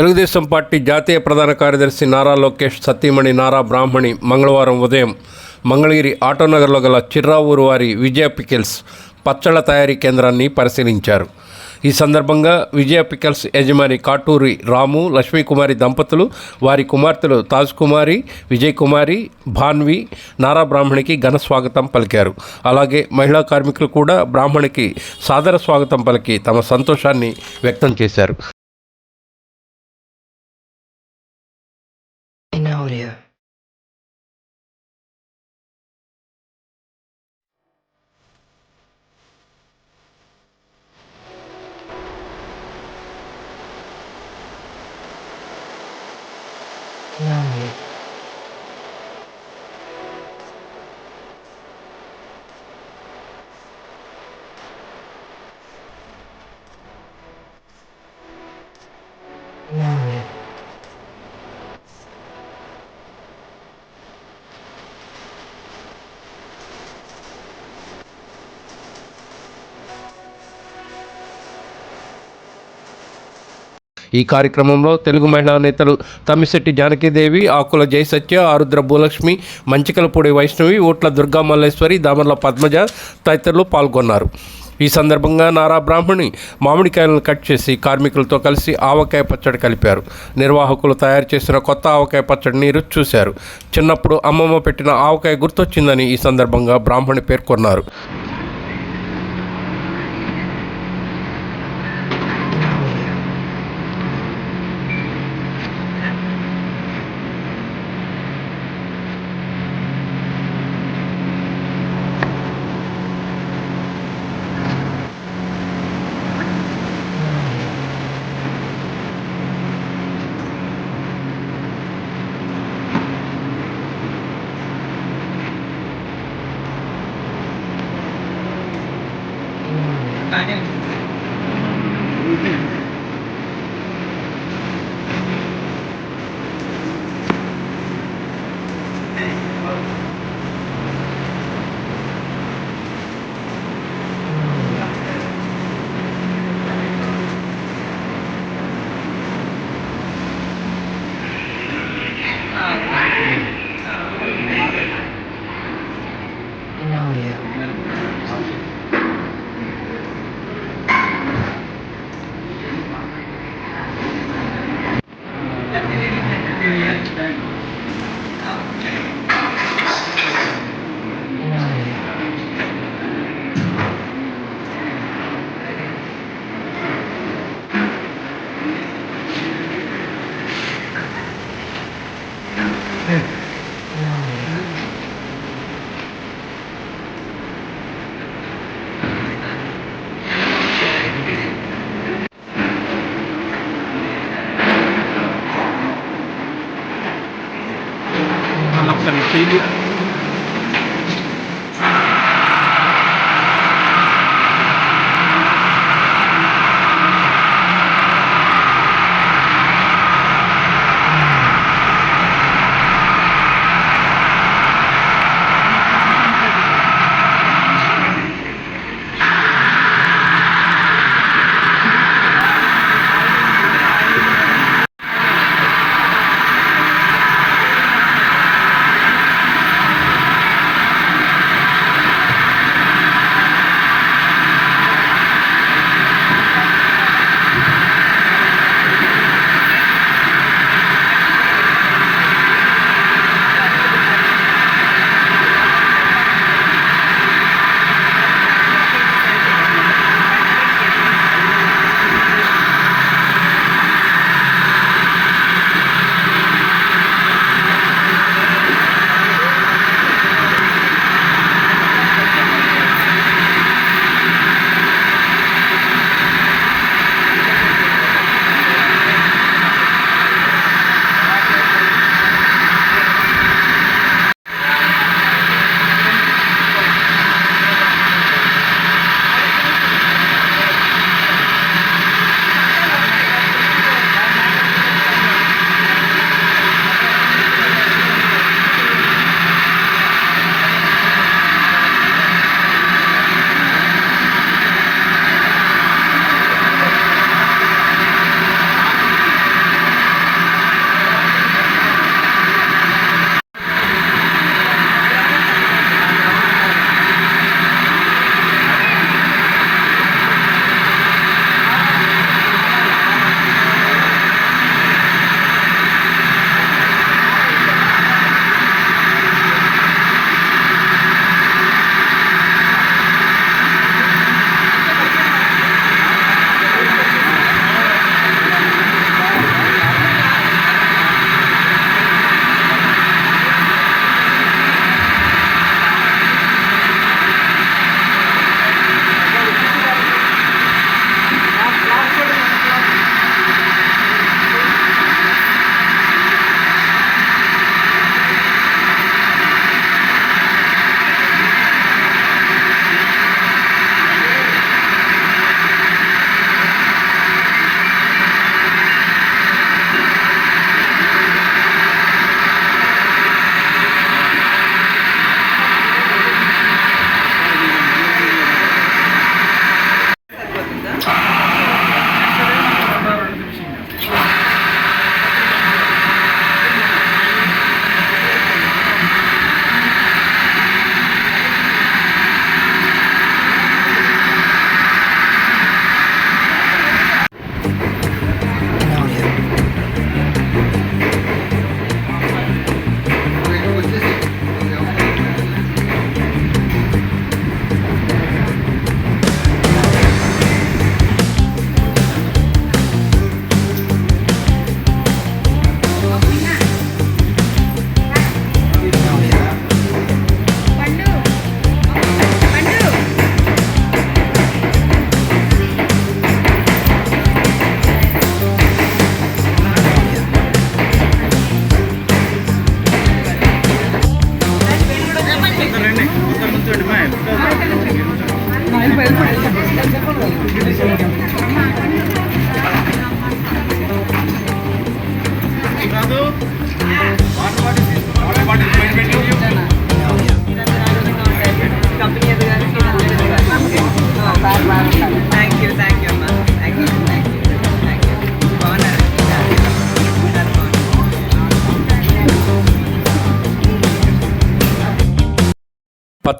Telugu Desam party జాతీయ ప్రధాన కార్యదర్శి నారా లోకేష్ సతీమణి నారా బ్రాహ్మణి మంగళవారం ఉదయం మంగళగిరి ఆటోనగర్లో గల చిర్రావూరు వారి విజయ పికిల్స్ పచ్చళ్ళ తయారీ కేంద్రాన్ని పరిశీలించారు. ఈ సందర్భంగా విజయ పికల్స్ యజమాని కాటూరి రాము లక్ష్మీకుమారి దంపతులు వారి కుమార్తెలు తాజ్ కుమారి విజయ్ కుమారి భాన్వి నారా బ్రాహ్మణికి ఘన స్వాగతం పలికారు. అలాగే మహిళా కార్మికులు కూడా బ్రాహ్మణికి సాదర స్వాగతం పలికి తమ సంతోషాన్ని వ్యక్తం చేశారు. ఈ కార్యక్రమంలో తెలుగు మహిళా నేతలు తమ్మిశెట్టి జానకీదేవి ఆకుల జయసత్య ఆరుద్ర భూలక్ష్మి మంచికలపూడి వైష్ణవి ఓట్ల దుర్గా మల్లేశ్వరి దామర్ల పద్మజ తదితరులు పాల్గొన్నారు. ఈ సందర్భంగా నారా బ్రాహ్మణి మామిడికాయలను కట్ చేసి కార్మికులతో కలిసి ఆవకాయ పచ్చడి కలిపారు. నిర్వాహకులు తయారు చేసిన కొత్త ఆవకాయ పచ్చడిని రుచి చూశారు. చిన్నప్పుడు అమ్మమ్మ పెట్టిన ఆవకాయ గుర్తొచ్చిందని ఈ సందర్భంగా బ్రాహ్మణి పేర్కొన్నారు. Yes.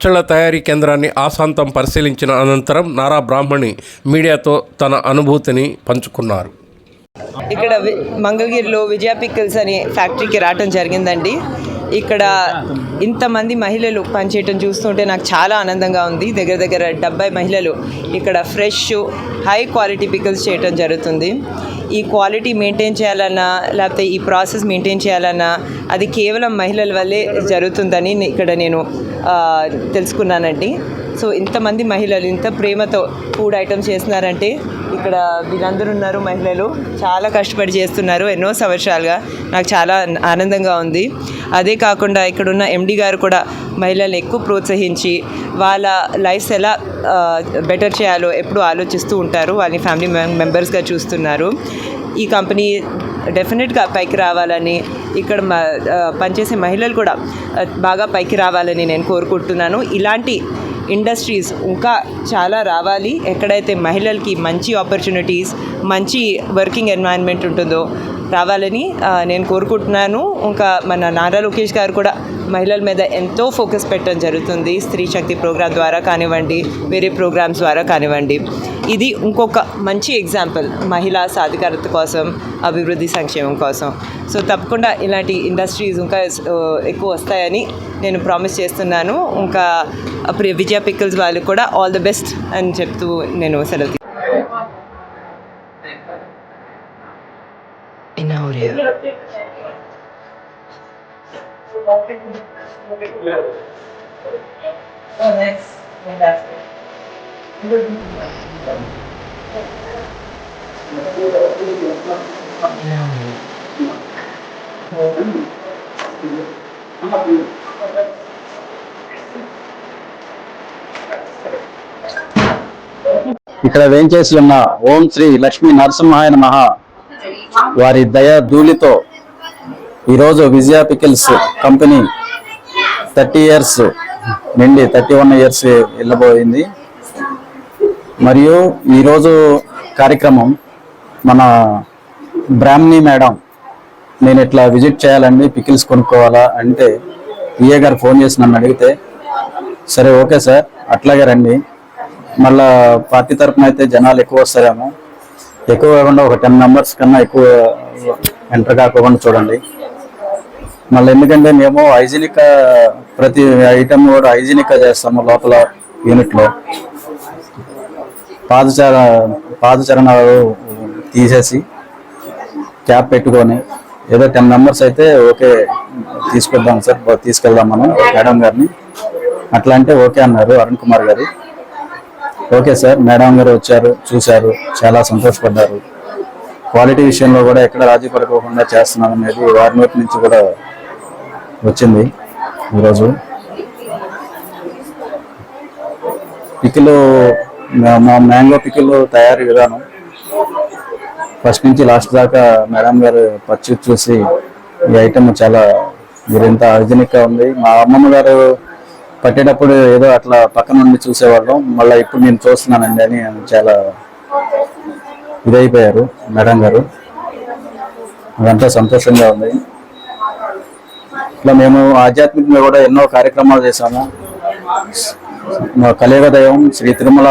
పచ్చళ్ళ తయారీ కేంద్రాన్ని ఆశాంతం పరిశీలించిన అనంతరం నారా బ్రాహ్మణి మీడియాతో తన అనుభూతిని పంచుకున్నారు. ఇక్కడ వి- మంగళగిరిలో విజయ పిక్కల్స్ అనే ఫ్యాక్టరీకి రావటం జరిగిందండి. ఇక్కడ ఇంతమంది మహిళలు పనిచేయటం చూస్తుంటే నాకు చాలా ఆనందంగా ఉంది. దగ్గర దగ్గర డెబ్బై మహిళలు ఇక్కడ ఫ్రెష్ హై క్వాలిటీ పికల్స్ చేయటం జరుగుతుంది. ఈ క్వాలిటీ మెయింటైన్ చేయాలన్నా లేకపోతే ఈ ప్రాసెస్ మెయింటైన్ చేయాలన్నా అది కేవలం మహిళల వల్లే జరుగుతుందని ఇక్కడ నేను తెలుసుకున్నానండి. సో ఇంతమంది మహిళలు ఇంత ప్రేమతో ఫుడ్ ఐటమ్స్ చేస్తున్నారంటే ఇక్కడ వీళ్ళందరూ ఉన్నారు మహిళలు. చాలా కష్టపడి చేస్తున్నారు ఎన్నో సంవత్సరాలుగా. నాకు చాలా ఆనందంగా ఉంది. అదే కాకుండా ఇక్కడున్న ఎండి గారు కూడా మహిళల్ని ఎక్కువ ప్రోత్సహించి వాళ్ళ లైఫ్స్ ఎలా బెటర్ చేయాలో ఎప్పుడు ఆలోచిస్తూ ఉంటారు. వాళ్ళని ఫ్యామిలీ మెంబర్స్గా చూస్తున్నారు. ఈ కంపెనీ డెఫినెట్గా పైకి రావాలని ఇక్కడ మ పనిచేసే మహిళలు కూడా బాగా పైకి రావాలని నేను కోరుకుంటున్నాను. ఇలాంటి ఇండస్ట్రీస్ ఇంకా చాలా రావాలి. ఎక్కడైతే మహిళలకి మంచి ఆపర్చునిటీస్ మంచి వర్కింగ్ ఎన్వైర్న్మెంట్ ఉంటుందో రావాలని నేను కోరుకుంటున్నాను. ఇంకా మన నారా లోకేష్ గారు కూడా మహిళల మీద ఎంతో ఫోకస్ పెట్టడం జరుగుతుంది. స్త్రీ శక్తి ప్రోగ్రాం ద్వారా కానివ్వండి వేరే ప్రోగ్రామ్స్ ద్వారా కానివ్వండి. ఇది ఇంకొక మంచి ఎగ్జాంపుల్ మహిళా సాధికారత కోసం అభివృద్ధి సంక్షేమం కోసం. సో తప్పకుండా ఇలాంటి ఇండస్ట్రీస్ ఇంకా ఎక్కువ వస్తాయని నేను ప్రామిస్ చేస్తున్నాను. ఇంకా అప్పుడు విజయ పిక్కల్స్ వాళ్ళు కూడా ఆల్ ది బెస్ట్ అని చెప్తూ నేను సెలవు In ఇక్కడ వేంచేసి ఉన్న ఓం శ్రీ లక్ష్మీ నరసింహాయ మహా వారి దయ ధూళితో ఈరోజు Vijaya pickles company thirty years నిండి థర్టీ వన్ ఇయర్స్ వెళ్ళబోయింది. మరియు ఈరోజు కార్యక్రమం మన బ్రాహ్మణి మేడం నేను ఇట్లా విజిట్ చేయాలండి పికిల్స్ కొనుక్కోవాలా అంటే ఈఏ గారు ఫోన్ చేసి నన్ను అడిగితే సరే ఓకే సార్ అట్లాగే రండి. మళ్ళా పార్టీ తరఫున అయితే జనాలు ఎక్కువ వస్తారేమో. ఎక్కువ కాకుండా ఒక టెన్ మెంబర్స్ కన్నా ఎక్కువ ఎంటర్ కాకుండా చూడండి. మళ్ళీ ఎందుకంటే మేము హైజీనిక్ ప్రతి ఐటమ్ కూడా హైజీనిక్గా చేస్తాము లోపల యూనిట్లో. పాదచర పాదచరణాలు తీసేసి క్యాప్ పెట్టుకొని ఏదో టెన్ మెంబర్స్ అయితే ఓకే తీసుకెళ్దాం సార్ తీసుకెళ్దాం మనం మేడం గారిని. అట్లా అంటే ఓకే అన్నారు అరుణ్ కుమార్ గారు. ఓకే సార్ మేడం గారు వచ్చారు చూశారు చాలా సంతోషపడ్డారు. క్వాలిటీ విషయంలో కూడా ఎక్కడ రాజీ పడుకోకుండా చేస్తున్నాం అనేది వారి నోటి నుంచి కూడా వచ్చింది ఈరోజు. పికిలు మా మ్యాంగో పికిలు తయారీ విధానం. ఫస్ట్ నుంచి లాస్ట్ దాకా మేడం గారు పచ్చి చూసి ఈ ఐటమ్ చాలా మీరింత ఆర్జనిక్గా ఉంది. మా అమ్మమ్మ గారు పట్టేటప్పుడు ఏదో అట్లా పక్కన నుండి చూసేవాళ్ళం. మళ్ళీ ఇప్పుడు నేను చూస్తున్నానండి అని చాలా ఇదైపోయారు మేడం గారు. అదంతా సంతోషంగా ఉంది. ఇట్లా మేము ఆధ్యాత్మికంగా కూడా ఎన్నో కార్యక్రమాలు చేశాము. మా కలియుగ దైవం శ్రీ తిరుమల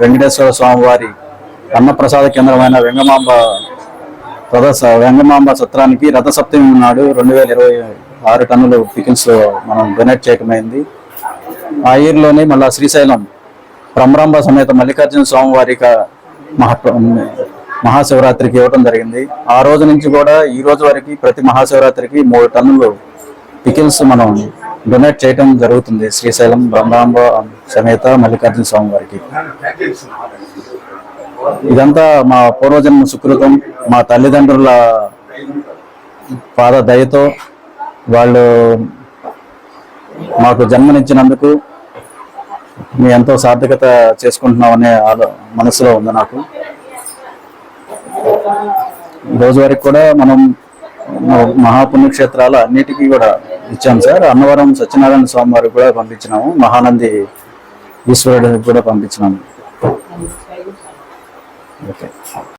వెంకటేశ్వర స్వామి వారి అన్నప్రసాద కేంద్రమైన వెంగమాంబ రథ వెంగమాంబ సత్రానికి రథసప్తమి నాడు రెండు వేల ఇరవై ఆరు టన్నులు పికిల్స్ మనం డొనేట్ చేయకమైంది ఆ ఇయర్లోనే మళ్ళీ శ్రీశైలం భ్రమరాంబ సమేత మల్లికార్జున స్వామి వారికి మహా మహాశివరాత్రికి ఇవ్వడం జరిగింది. ఆ రోజు నుంచి కూడా ఈ రోజు వరకు ప్రతి మహాశివరాత్రికి మూడు టన్నులు పికిల్స్ మనం డొనేట్ చేయడం జరుగుతుంది. శ్రీశైలం బ్రహ్మాంబ సమేత మల్లికార్జున స్వామి వారికి. ఇదంతా మా పూర్వజన్మ సుకృతం మా తల్లిదండ్రుల పాద దయతో వాళ్ళు మాకు జన్మనిచ్చినందుకు మీ ఎంతో సార్థకత చేసుకుంటున్నామనే ఆలో మనసులో ఉంది నాకు. రోజువారికి కూడా మనం మహాపుణ్యక్షేత్రాలు అన్నిటికీ కూడా ఇచ్చాం సార్. అన్నవరం సత్యనారాయణ స్వామి వారికి కూడా పంపించినాము. మహానంది ఈశ్వరుడికి కూడా పంపించినాము. ఓకే.